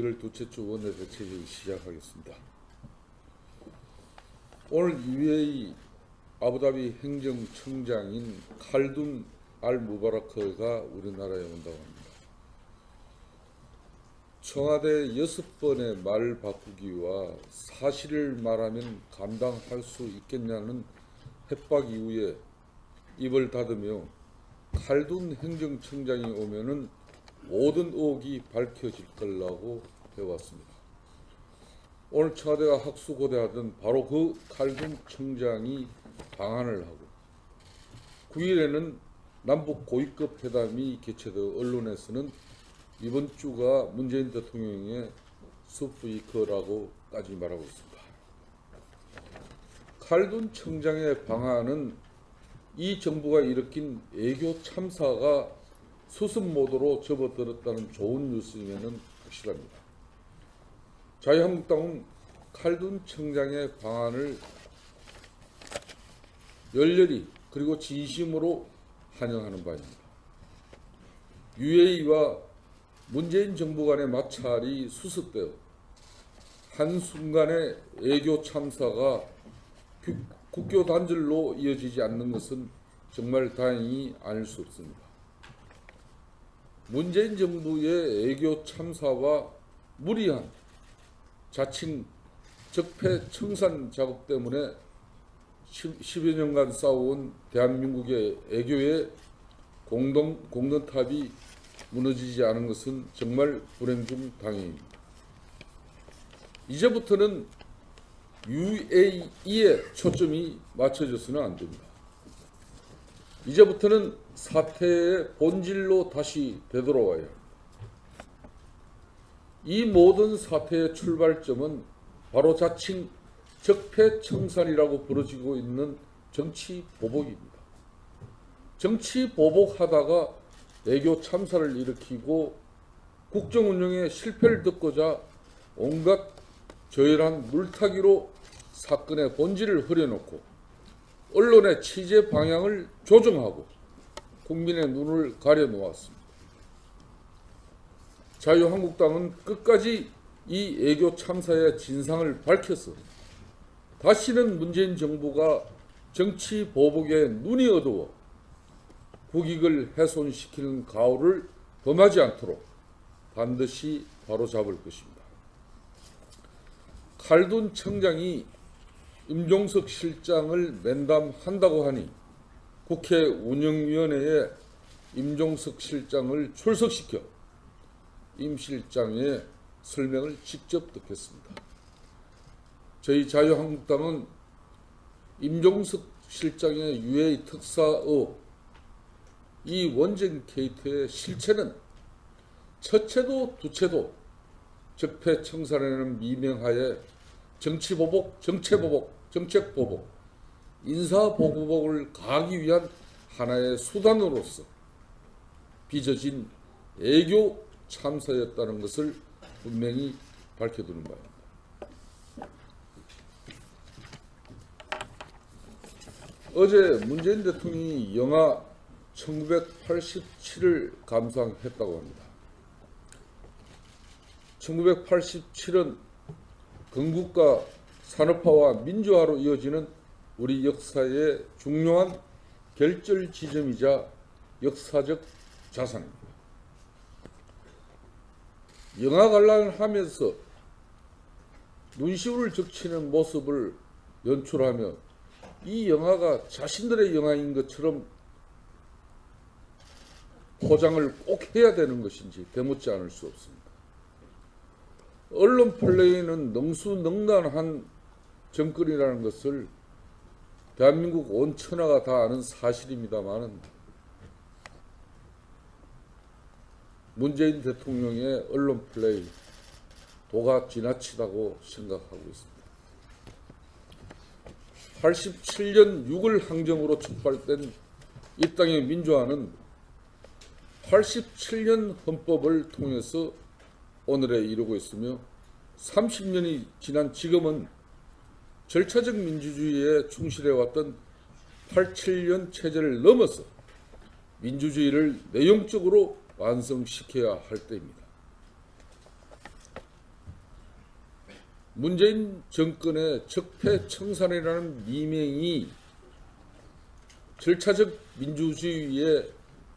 1월 둘째 주 원내 대책을 시작하겠습니다. 오늘 UAE 아부다비 행정청장인 칼둔 알 무바라크가 우리나라에 온다고 합니다. 청와대 여섯 번의 말 바꾸기와 사실을 말하면 감당할 수 있겠냐는 협박 이후에 입을 닫으며 칼둔 행정청장이 오면은 모든 의혹이 밝혀질 거라고 해왔습니다. 오늘 청와대가 학수고대하던 바로 그 칼둔 청장이 방한을 하고 9일에는 남북 고위급 회담이 개최되어 언론에서는 이번 주가 문재인 대통령의 수프위크라고까지 말하고 있습니다. 칼둔 청장의 방안은 이 정부가 일으킨 애교 참사가 수습 모드로 접어들었다는 좋은 뉴스임에는 확실합니다. 자유한국당은 칼둔 청장의 방안을 열렬히 그리고 진심으로 환영하는 바입니다. UAE와 문재인 정부 간의 마찰이 수습되어 한순간에 애교 참사가 국- 국교 단절로 이어지지 않는 것은 정말 다행이 아닐 수 없습니다. 문재인 정부의 애교 참사와 무리한 자칭 적폐 청산 작업 때문에 10 여 년간 싸워온 대한민국의 애교의 공동, 공동탑이 무너지지 않은 것은 정말 불행 중 다행입니다. 이제부터는 UAE에 초점이 맞춰져서는 안 됩니다. 이제부터는 사태의 본질로 다시 되돌아와야 합니다. 이 모든 사태의 출발점은 바로 자칭 적폐청산이라고 부르지고 있는 정치 보복입니다. 정치 보복하다가 애교 참사를 일으키고 국정 운영의 실패를 듣고자 온갖 저열한 물타기로 사건의 본질을 흐려놓고 언론의 취재 방향을 조정하고 국민의 눈을 가려 놓았습니다. 자유한국당은 끝까지 이 애교 참사의 진상을 밝혀서 다시는 문재인 정부가 정치 보복에 눈이 어두워 국익을 훼손시키는 가오를 범하지 않도록 반드시 바로잡을 것입니다. 칼둔 청장이 임종석 실장을 면담한다고 하니 국회 운영위원회에 임종석 실장을 출석시켜 임 실장의 설명을 직접 듣겠습니다. 저희 자유한국당은 임종석 실장의 UA 특사 의혹, 이 원전 게이트의 실체는 첫째도 두째도 적폐 청산에는 미명하에 정치보복, 정체보복, 정책보복, 인사보복을 가하기 위한 하나의 수단으로서 빚어진 애교 참사였다는 것을 분명히 밝혀두는 바입니다. 어제 문재인 대통령이 영하 1987을 감상했다고 합니다. 1987은 건국과 산업화와 민주화로 이어지는 우리 역사의 중요한 결절 지점이자 역사적 자산입니다. 영화 관람을 하면서 눈시울을 적치는 모습을 연출하며 이 영화가 자신들의 영화인 것처럼 포장을 꼭 해야 되는 것인지 되묻지 않을 수 없습니다. 언론 플레이는 능수능란한 정권이라는 것을 대한민국 온 천하가 다 아는 사실입니다만은 문재인 대통령의 언론 플레이 도가 지나치다고 생각하고 있습니다. 87년 6월 항정으로 촉발된 이 땅의 민주화는 87년 헌법을 통해서 오늘에 이르고 있으며 30년이 지난 지금은 절차적 민주주의에 충실해왔던 87년 체제를 넘어서 민주주의를 내용적으로 완성시켜야 할 때입니다. 문재인 정권의 적폐청산이라는 미명이 절차적 민주주의에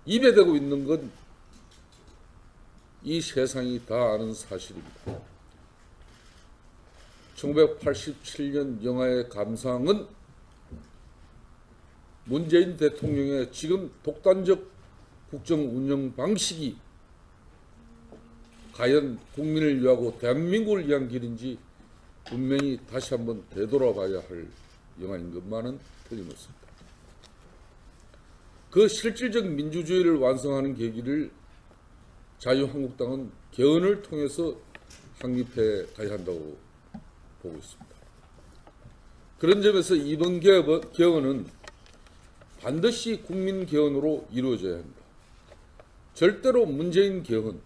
입에 대고 있는 건 이 세상이 다 아는 사실입니다. 1987년 영화의 감상은 문재인 대통령의 지금 독단적 국정 운영 방식이 과연 국민을 위하고 대한민국을 위한 길인지 분명히 다시 한번 되돌아봐야 할 영화인 것만은 틀림없습니다. 그 실질적 민주주의를 완성하는 계기를 자유한국당은 개헌을 통해서 확립해 가야 한다고 보고 있습니다. 그런 점에서 이번 개헌- 개헌은 반드시 국민 개헌으로 이루어져야 합니다. 절대로 문재인 개헌,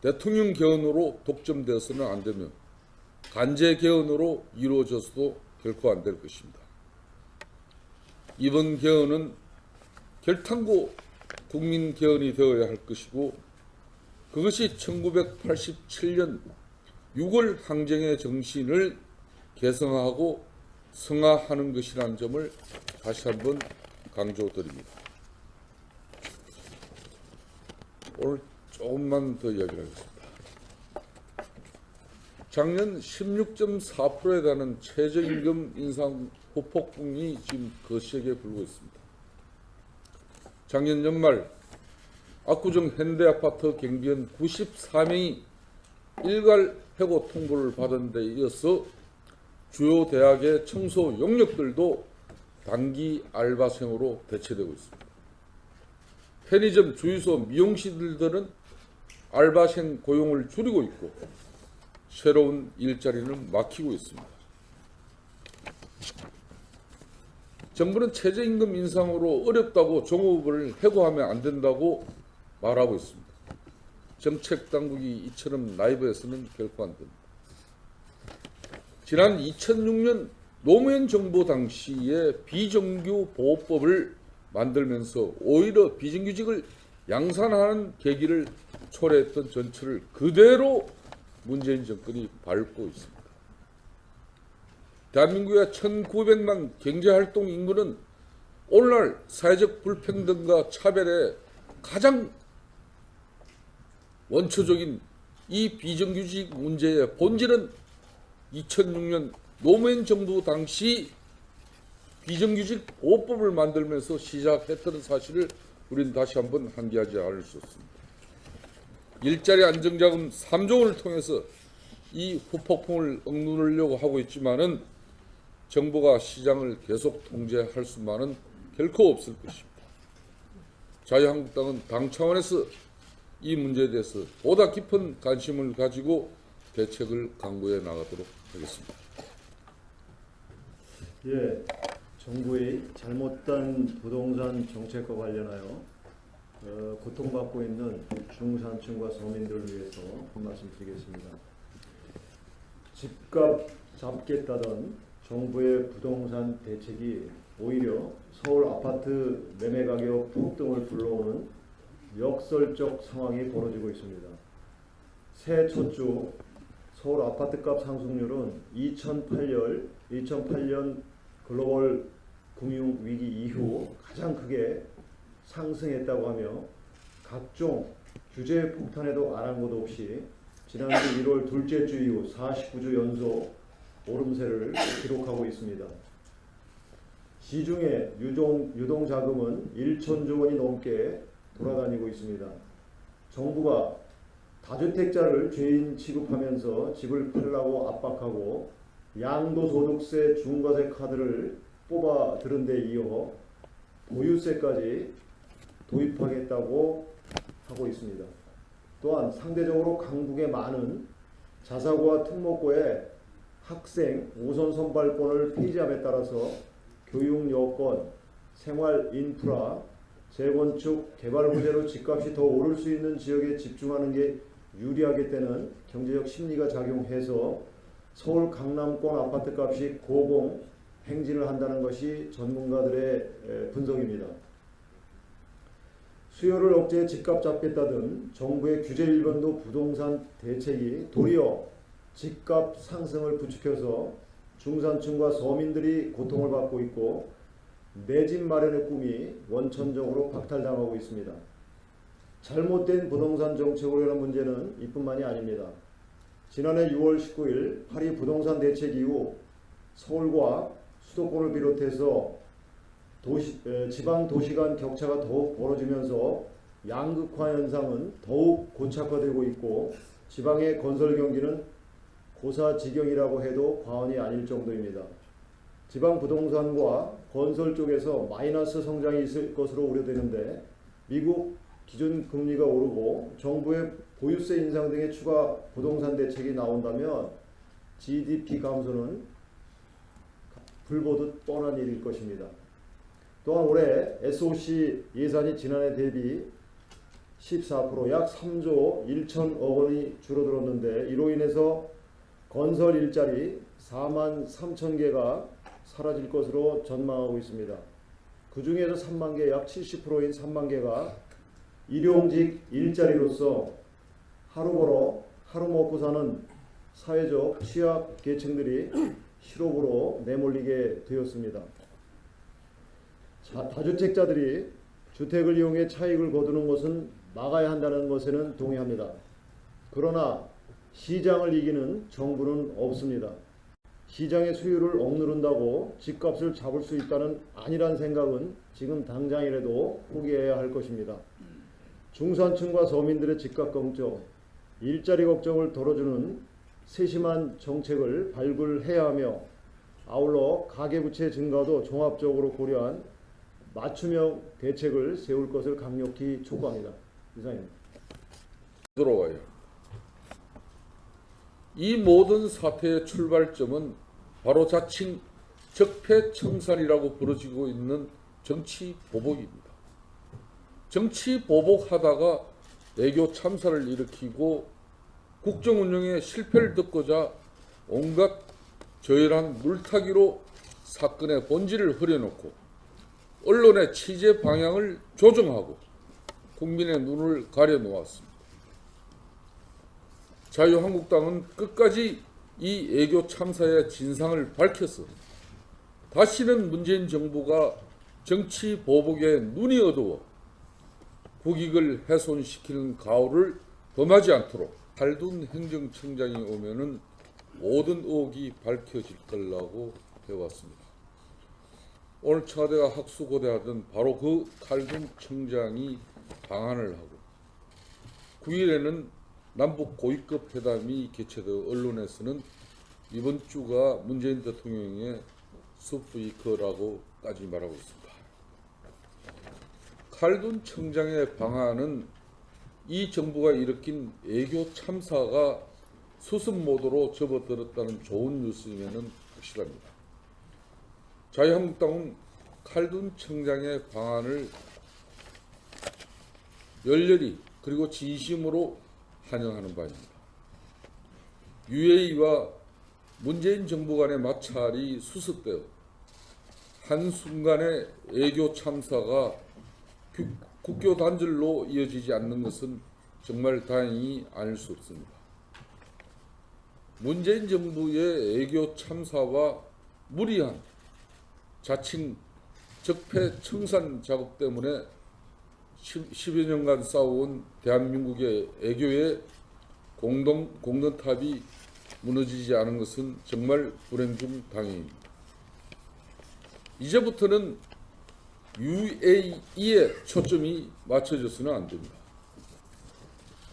대통령 개헌으로 독점되어서는 안 되며 간제 개헌으로 이루어져서도 결코 안 될 것입니다. 이번 개헌은 결탄고 국민 개헌이 되어야 할 것이고 그것이 1987년 6월 항쟁의 정신을 개성하고 승화하는 것이라는 점을 다시 한번 강조드립니다. 오늘 조금만 더 이야기를 하겠습니다. 작년 16.4%에 달하는 최저임금 인상 후폭풍이 지금 거시에게 불고 있습니다. 작년 연말 압구정 현대아파트 경비원 94명이 일괄 해고 통보를 받은 데 이어서 주요 대학의 청소 용역들도 단기 알바생으로 대체되고 있습니다. 편의점, 주유소, 미용실들은 알바생 고용을 줄이고 있고 새로운 일자리는 막히고 있습니다. 정부는 최저임금 인상으로 어렵다고 종업을 해고하면 안 된다고 말하고 있습니다. 정책 당국이 이처럼 라이브에서는 결코 안 됩니다. 지난 2006년 노무현 정부 당시에 비정규 보호법을 만들면서 오히려 비정규직을 양산하는 계기를 초래했던 전철을 그대로 문재인 정권이 밟고 있습니다. 대한민국의 1900만 경제활동 인구는 오늘날 사회적 불평등과 차별의 가장 원초적인 이 비정규직 문제의 본질은 2006년 노무현 정부 당시 비정규직 보호법을 만들면서 시작했다는 사실을 우리는 다시 한번 한기하지 않을 수 없습니다. 일자리 안정자금 3조 원을 통해서 이 후폭풍을 억누르려고 하고 있지만은 정부가 시장을 계속 통제할 수만은 결코 없을 것입니다. 자유한국당은 당 차원에서 이 문제에 대해서 보다 깊은 관심을 가지고 대책을 강구해 나가도록 하겠습니다. 예, 정부의 잘못된 부동산 정책과 관련하여 어, 고통받고 있는 중산층과 서민들을 위해서 한 말씀 드리겠습니다. 집값 잡겠다던 정부의 부동산 대책이 오히려 서울 아파트 매매 가격 폭등을 불러오는 역설적 상황이 벌어지고 있습니다. 새해 첫주 서울 아파트값 상승률은 2008년 2008년 글로벌 금융 위기 이후 가장 크게 상승했다고 하며 각종 규제 폭탄에도 아랑곳 없이 지난주 1월 둘째 주 이후 49주 연속 오름세를 기록하고 있습니다. 시중에 유동, 유동 자금은 1천조 원이 넘게 돌아다니고 있습니다. 정부가 다주택자를 죄인 취급하면서 집을 팔라고 압박하고 양도소득세 중과세 카드를 뽑아 들은 데 이어 보유세까지 도입하겠다고 하고 있습니다. 또한 상대적으로 강북의 많은 자사고와 특목고의 학생 우선 선발권을 폐지함에 따라서 교육 여건, 생활 인프라, 재건축, 개발 호재로 집값이 더 오를 수 있는 지역에 집중하는 게 유리하겠다는 경제적 심리가 작용해서 서울 강남권 아파트값이 고공 행진을 한다는 것이 전문가들의 에, 분석입니다. 수요를 억제해 집값 잡겠다던 정부의 규제 일변도 부동산 대책이 도리어 집값 상승을 부추겨서 중산층과 서민들이 고통을 받고 있고 내 집 마련의 꿈이 원천적으로 박탈당하고 있습니다. 잘못된 부동산 정책으로 인한 문제는 이뿐만이 아닙니다. 지난해 6월 19일 파리 부동산 대책 이후 서울과 수도권을 비롯해서 도시, 에, 지방 도시 간 격차가 더욱 벌어지면서 양극화 현상은 더욱 고착화되고 있고 지방의 건설 경기는 고사지경이라고 해도 과언이 아닐 정도입니다. 지방 부동산과 건설 쪽에서 마이너스 성장이 있을 것으로 우려되는데 미국 기준 금리가 오르고 정부의 보유세 인상 등의 추가 부동산 대책이 나온다면 GDP 감소는 불보듯 뻔한 일일 것입니다. 또한 올해 SOC 예산이 지난해 대비 14%약 3조 1천억 원이 줄어들었는데 이로 인해서 건설 일자리 4만 3천 개가 사라질 것으로 전망하고 있습니다. 그 중에서 3만 개, 약 70%인 3만 개가 일용직 일자리로서 하루 벌어 하루 먹고 사는 사회적 취약 계층들이 실업으로 내몰리게 되었습니다. 자, 다주택자들이 주택을 이용해 차익을 거두는 것은 막아야 한다는 것에는 동의합니다. 그러나 시장을 이기는 정부는 없습니다. 시장의 수요를 억누른다고 집값을 잡을 수 있다는 아니란 생각은 지금 당장이라도 포기해야 할 것입니다. 중산층과 서민들의 집값 걱정, 일자리 걱정을 덜어주는 세심한 정책을 발굴해야 하며 아울러 가계부채 증가도 종합적으로 고려한 맞춤형 대책을 세울 것을 강력히 촉구합니다. 이상입니다. 들어와요. 이 모든 사태의 출발점은 바로 자칭 적폐청산이라고 부르지고 있는 정치 보복입니다. 정치 보복하다가 애교 참사를 일으키고 국정 운영에 실패를 듣고자 온갖 저열한 물타기로 사건의 본질을 흐려놓고 언론의 취재 방향을 조정하고 국민의 눈을 가려 놓았습니다. 자유한국당은 끝까지 이 애교 참사의 진상을 밝혀서 다시는 문재인 정부가 정치 보복에 눈이 어두워 국익을 훼손시키는 가오를 범하지 않도록 달둔 행정청장이 오면은 모든 의혹이 밝혀질 거라고 배웠습니다. 오늘 청와대가 학수고대하던 바로 그 칼둔 청장이 방한을 하고 9일에는 남북 고위급 회담이 개최되어 언론에서는 이번 주가 문재인 대통령의 수프위크라고까지 말하고 있습니다. 칼둔 청장의 방안은 이 정부가 일으킨 애교 참사가 수습 모드로 접어들었다는 좋은 뉴스임에는 확실합니다. 자유한국당은 칼둔 청장의 방안을 열렬히 그리고 진심으로 환영하는 바입니다. UAE와 문재인 정부 간의 마찰이 수습되어 한순간에 애교 참사가 국- 국교 단절로 이어지지 않는 것은 정말 다행히 아닐 수 없습니다. 문재인 정부의 애교 참사와 무리한 자칭 적폐 청산 작업 때문에 10, 여 년간 싸워온 대한민국의 애교의 공동, 공동탑이 무너지지 않은 것은 정말 불행 중 다행입니다. 이제부터는 UAE에 초점이 맞춰져서는 안 됩니다.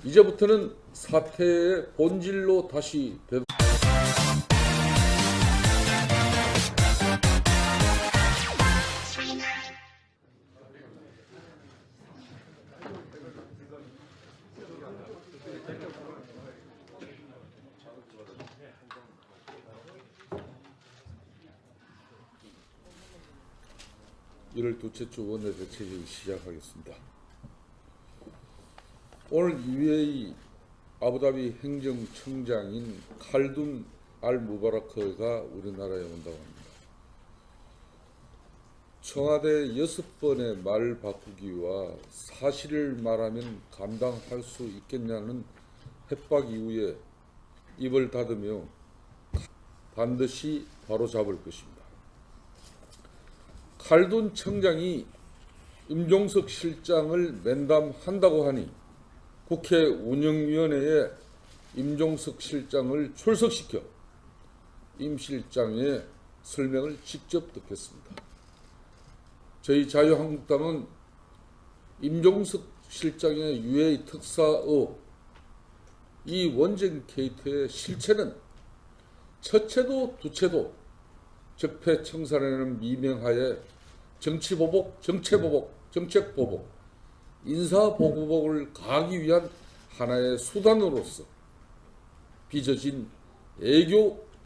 이제부터는 사태의 본질로 다시 되 이를 둘째 주 원내 대책을 시작하겠습니다. 오늘 UAE 아부다비 행정청장인 칼둔 알 무바라크가 우리나라에 온다고 합니다. 청와대 여섯 번의 말 바꾸기와 사실을 말하면 감당할 수 있겠냐는 협박 이후에 입을 닫으며 반드시 바로잡을 것입니다. 칼둔 청장이 임종석 실장을 면담한다고 하니 국회 운영위원회에 임종석 실장을 출석시켜 임 실장의 설명을 직접 듣겠습니다. 저희 자유한국당은 임종석 실장의 유해 특사 의혹, 이 원전 게이트의 실체는 첫째도 두째도 적폐청산에는 미명하에 정치보복, 정체보복, 정책보복, 인사보복을 가기 위한 하나의 수단으로서 빚어진 애교